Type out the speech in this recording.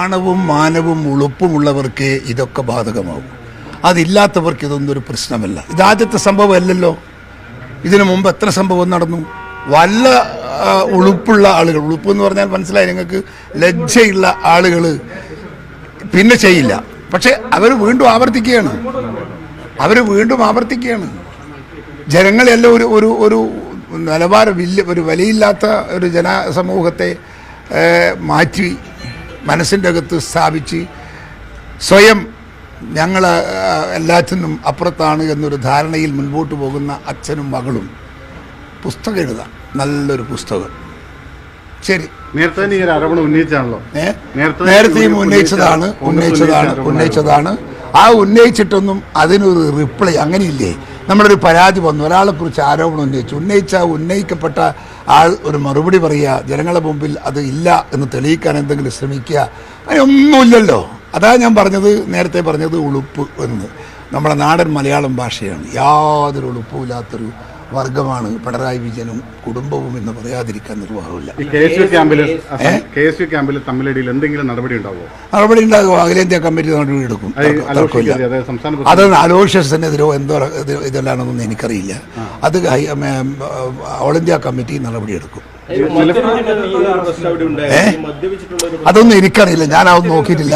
ആണവും മാനവും ഉളുപ്പുമുള്ളവർക്ക് ഇതൊക്കെ ബാധകമാവും അതില്ലാത്തവർക്ക് ഇതൊന്നും ഒരു പ്രശ്നമല്ല ഇതാദ്യത്തെ സംഭവമല്ലല്ലോ ഇതിനു മുമ്പ് എത്ര സംഭവം നടന്നു? വല്ല ഉളുപ്പുള്ള ആളുകൾ ഉളുപ്പ് എന്ന് പറഞ്ഞാൽ മനസ്സിലായി നിങ്ങൾക്ക് ലജ്ജയുള്ള ആളുകൾ പിന്നെ ചെയ്യില്ല. പക്ഷെ അവർ വീണ്ടും ആവർത്തിക്കുകയാണ്. അവർ വീണ്ടും ആവർത്തിക്കുകയാണ്. ജനങ്ങളെല്ലാം ഒരു ഒരു ഒരു നിലവാരം ഇല്ല ഒരു വിലയില്ലാത്ത ഒരു ജനസമൂഹത്തെ മാറ്റി മനസ്സിന്റെ അകത്ത് സ്ഥാപിച്ച് സ്വയം ഞങ്ങൾ എല്ലാറ്റിനും അപ്പുറത്താണ് എന്നൊരു ധാരണയിൽ മുൻപോട്ട് പോകുന്ന അച്ഛനും മകളും പുസ്തകം എഴുതാം നല്ലൊരു പുസ്തകം. ശരി. നേരത്തെ ഈ ഒരു ആരോപണം ഉന്നയിച്ചാണല്ലോ. ഏ? നേരത്തെ നേരത്തെയും ഉന്നയിച്ചതാണ് ഉന്നയിച്ചതാണ് ഉന്നയിച്ച ഉന്നയിച്ചതാണ്. ആ ഉന്നയിച്ചിട്ടൊന്നും അതിനൊരു റിപ്ലൈ അങ്ങനെയില്ലേ? നമ്മളൊരു പരാതി വന്നു. ഒരാളെക്കുറിച്ച് ആരോപണം ഉന്നയിച്ചു. ഉന്നയിച്ച ഉന്നയിക്കപ്പെട്ട ആൾ ഒരു മറുപടി പറയുക ജനങ്ങളുടെ മുമ്പിൽ അത് ഇല്ല എന്ന് തെളിയിക്കാൻ എന്തെങ്കിലും ശ്രമിക്കുക അതിനൊന്നുമില്ലല്ലോ അതാ ഞാൻ പറഞ്ഞത് നേരത്തെ പറഞ്ഞത് ഉളുപ്പ് എന്ന്. നമ്മുടെ നാടൻ മലയാളം ഭാഷയാണ്. യാതൊരു ഉളുപ്പുമില്ലാത്തൊരു വർഗമാണ് പിണറായി വിജയനും കുടുംബവും എന്ന് പറയാതിരിക്കാൻ നിർവാഹമില്ല. തമ്മിലടിയിൽ എന്തെങ്കിലും നടപടി ഉണ്ടാവുമോ? നടപടി ഉണ്ടാകും അഖിലേന്ത്യാ കമ്മിറ്റി നടപടി എടുക്കും. അത് അത് അലോഷ്യസിനെതിരോ എന്തോ ഇത് ഇതെല്ലാണെന്നൊന്നും എനിക്കറിയില്ല. അത് ഓൾ ഇന്ത്യ കമ്മിറ്റി നടപടി എടുക്കും. അതൊന്നും എനിക്കറിയില്ല. ഞാൻ അതൊന്നും നോക്കിയിട്ടില്ല.